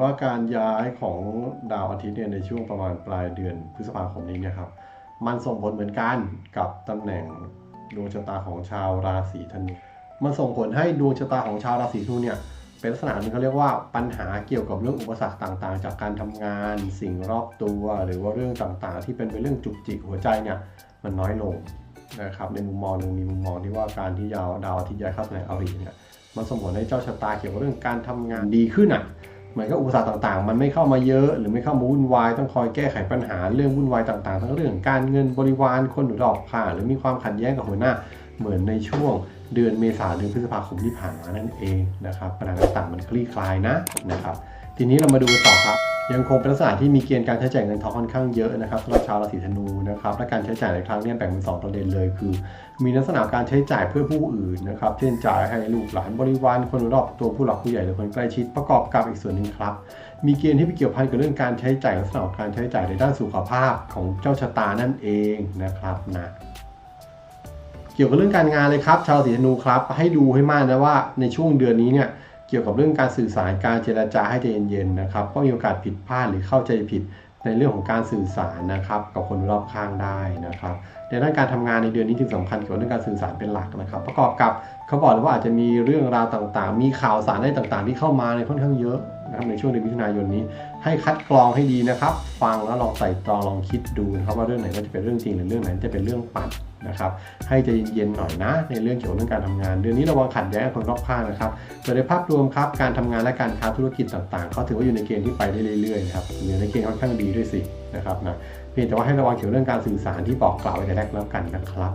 ว่าการย้ายของดาวอาทิตย์เนี่ยในช่วงประมาณปลายเดือนพฤษภาคมนี้เนี่ยครับมันส่งผลเหมือนกันกับตำแหน่งดวงชะตาของชาวราศีธนูมันส่งผลให้ดวงชะตาของชาวราศีธนูเนี่ยเป็นลักษณะนึงเขาเรียกว่าปัญหาเกี่ยวกับเรื่องอุปสรรคต่างๆ จากการทำงาน สิ่งรอบตัว หรือว่าเรื่องต่างๆ ที่เป็นเป็นเรื่องจุกจิกหัวใจเนี่ยมันน้อยลงนะครับในมุมมองหนึ่งมีมุมมองที่ว่าการที่ดาวดาวอาทิตย์ย้ายเข้าตำแหน่งอริเนี่ยมันส่งผลให้เจ้าชะตาเกี่ยวกับเรื่องการทำงานดีขึ้นอะ หมือนก็อุปสรรคต่างๆ มันไม่เข้ามาเยอะ หรือไม่เข้ามาวุ่นวายต้องคอยแก้ไขปัญหาเรื่องวุ่นวายต่างๆ ทั้งเรื่องการเงินบริวารคนหรือดอกค่าหรือมีความขัดแย้งกับหัวหน้าเหมือนในช่วงเดือนเมษาเดือนพฤษภาคมที่ผ่านมานั่นเองนะครับปัญหาต่างๆมันคลี่คลายนะนะครับ ทีนี้เรามาดูกันต่อครับ ยังคงเป็นลักษณะที่มีเกณฑ์การใช้จ่ายเงินทองค่อนข้างเยอะนะครับสำหรับชาวราศีธนูนะครับและการใช้จ่ายในครั้งเนี้แบ่งเป็นสองประเด็นเลยคือ มีลักษณะการใช้จ่ายเพื่อผู้อื่นนะครับเช่นจ่ายให้ลูกหลานบริวารคนรอบตัวผู้หลักผู้ใหญ่หรือคนใกล้ชิดประกอบกับอีกส่วนหนึ่งครับ มีเกณฑ์ที่ไปเกี่ยวพันกับเรื่องการใช้จ่ายลักษณะการใช้จ่ายในด้านสุขภาพของเจ้าชะตานั่นเองนะครับนะเกี่ยวกับเรื่องการงานเลยครับ ชาวราศีธนูครับ ให้ดูให้มากนะว่าในช่วงเดือนนี้เนี่ย เกี่ยวกับเรื่องการสื่อสารการเจรจาให้ใจเย็นๆนะครับก็มีโอกาสผิดพลาดหรือเข้าใจผิดในเรื่องของการสื่อสารนะครับกับคนรอบข้างได้นะครับในด้านการทำงานในเดือนนี้จึงสำคัญเกี่ยวกับเรื่องการสื่อสารเป็นหลักนะครับ ประกอบกับเขาบอกเลยว่าอาจจะมีเรื่องราวต่างๆ มีข่าวสารอะไรต่างๆ ที่เข้ามาในค่อนข้างเยอะนะครับในช่วงเดือนมิถุนายนนี้ ให้คัดกรองให้ดีนะครับ ฟังแล้วลองใส่ตรองลองคิดดูนะครับว่าเรื่องไหนก็จะเป็นเรื่องจริงหรือเรื่องไหนจะเป็นเรื่องปั่น นะครับให้ใจเย็นๆหน่อยนะ ในเรื่องเกี่ยวกับเรื่องการทำงาน เดือนนี้ระวังขัดแย้งกับคนรอบข้างนะครับโดยในภาพรวมครับการทำงานและการค้าธุรกิจต่างๆ ก็ถือว่าอยู่ในเกณฑ์ที่ไปได้เรื่อยๆนะครับอยู่ในเกณฑ์ค่อนข้างดีด้วยสินะครับนะเพียงแต่ว่าให้ระวังเกี่ยวกับเรื่องการสื่อสารที่บอกกล่าวไว้แต่แรกแล้วกันนะครับ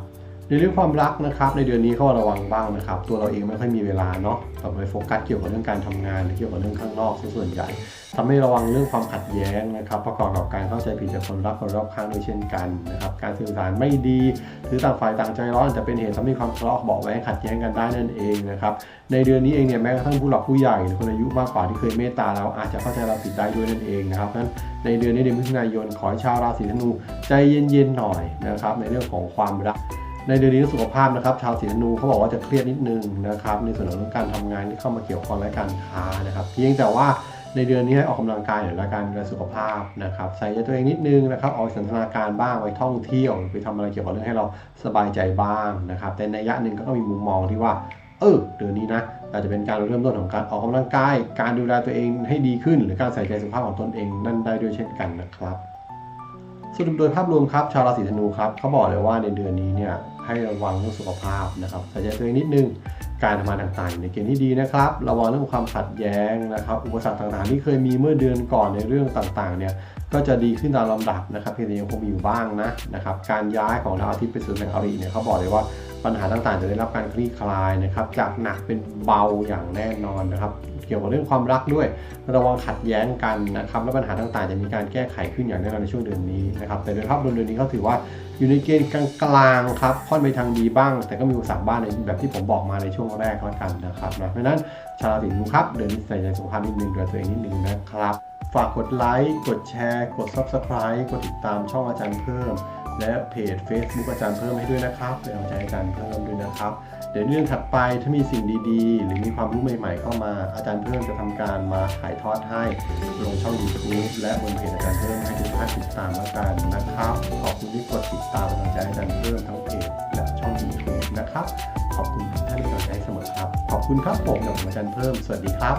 ในเรื่องความรักนะครับในเดือนนี้ก็ระวังบ้างนะครับ ตัวเราเองไม่ค่อยมีเวลาเนาะเราไปโฟกัสเกี่ยวกับเรื่องการทำงานหรือเกี่ยวกับเรื่องข้างนอกส่วนใหญ่ทำให้ระวังเรื่องความขัดแย้งนะครับ ประกอบกับการเข้าใจผิดจากคนรักคนรอบข้างด้วยเช่นกันนะครับการสื่อสารไม่ดีหรือต่างฝ่ายต่างใจร้อนอาจจะเป็นเหตุทำให้ความทะเลาะเบาแว้งขัดแย้งกันได้นั่นเองนะครับในเดือนนี้เองเนี่ยแม้กระทั่งผู้หลักผู้ใหญ่หรือคนอายุมากกว่าที่เคยเมตตาเราอาจจะเข้าใจเราผิดได้ด้วยนั่นเองนะครับนั้นในเดือนนี้เดือนมิถุนายนขอให้ชาวราศีธนูใจเย็นๆหน่อยนะครับในเรื่องของความรัก ในเดือนนี้สุขภาพนะครับ ชาวสีธนูเขาบอกว่าจะเครียดนิดนึงนะครับ ในส่วนของเรื่องการทำงานที่เข้ามาเกี่ยวข้องและการค้านะครับเพียงแต่ว่าในเดือนนี้ให้ออกกำลังกายหรือละการดูแลสุขภาพนะครับใส่ใจตัวเองนิดนึงนะครับออกสันทนาการบ้างไปท่องเที่ยวไปทำอะไรเกี่ยวกับเรื่องให้เราสบายใจบ้างนะครับ แต่ในระยะหนึ่งก็ต้องมีมุมมองที่ว่าเออเดือนนี้นะอาจจะเป็นการเริ่มต้นของการออกกำลังกาย การดูแลตัวเองให้ดีขึ้น หรือการใส่ใจสุขภาพของตนเองนั่นได้ด้วยเช่นกันนะครับ สรุปโดยภาพรวมครับชาวราศีธนูครับเขาบอกเลยว่าในเดือนนี้เนี่ยให้ระวังเรื่องสุขภาพนะครับใส่ใจตัวเองนิดนึงการทำงานต่างๆในเกณฑ์ที่ดีนะครับ ระวังเรื่องความขัดแย้งนะครับ อุปสรรคต่างๆ ที่เคยมีเมื่อเดือนก่อนในเรื่องต่างๆ เนี่ยก็จะดีขึ้นตามลำดับนะครับเพียงแต่ยังคงมีอยู่บ้างนะนะครับ การย้ายของดาวอาทิตย์ไปสู่แหน่งอริเนี่ยเขาบอกเลยว่าปัญหาต่างๆ จะได้รับการคลี่คลายนะครับ จากหนักเป็นเบาอย่างแน่นอนนะครับ กี่ยวกับเรื่องความรักด้วย ระวังขัดแย้งกันนะครับและปัญหาต่างๆ จะมีการแก้ไขขึ้นอย่างแน่นอนในช่วงเดือนนี้นะครับแต่โดยภาพรวมเดือนนี้เขาถือว่าอยู่ในเกณฑ์กลางๆครับค่อนไปทางดีบ้าง แต่ก็มีอุปสรรคบ้างในแบบที่ผมบอกมาในช่วงแรกแล้วกันนะครับนะเพราะฉะนั้นชาวราศีธนูครับเดือนนี้ใส่ใจสุขภาพนิดนึงดูแลตัวเองนิดนึงนะครับ ฝากกดไลค์กดแชร์ กด Subscribe กดติดตามช่องอาจารย์เพิ่ม และเพจ Facebook อาจารย์เพิ่มให้ด้วยนะครับเป็นกำลังใจอาจารย์เพิ่มด้วยนะครับ เดี๋ยวเรื่องถัดไปถ้ามีสิ่งดีๆ หรือมีความรู้ใหม่ๆ เข้ามาอาจารย์เพิ่มจะทำการมาถ่ายทอดให้ลงช่อง YouTube และบนเพจอาจารย์เพิ่มให้ทุกท่านติดตามแล้วกันนะครับ ขอบคุณที่กดติดตามกำลังใจอาจารย์เพิ่มทั้งเพจและช่อง YouTube นะครับ ขอบคุณทุกท่านที่กำลังใจเสมอครับ ขอบคุณครับผมกับอาจารย์เพิ่ม สวัสดีครับ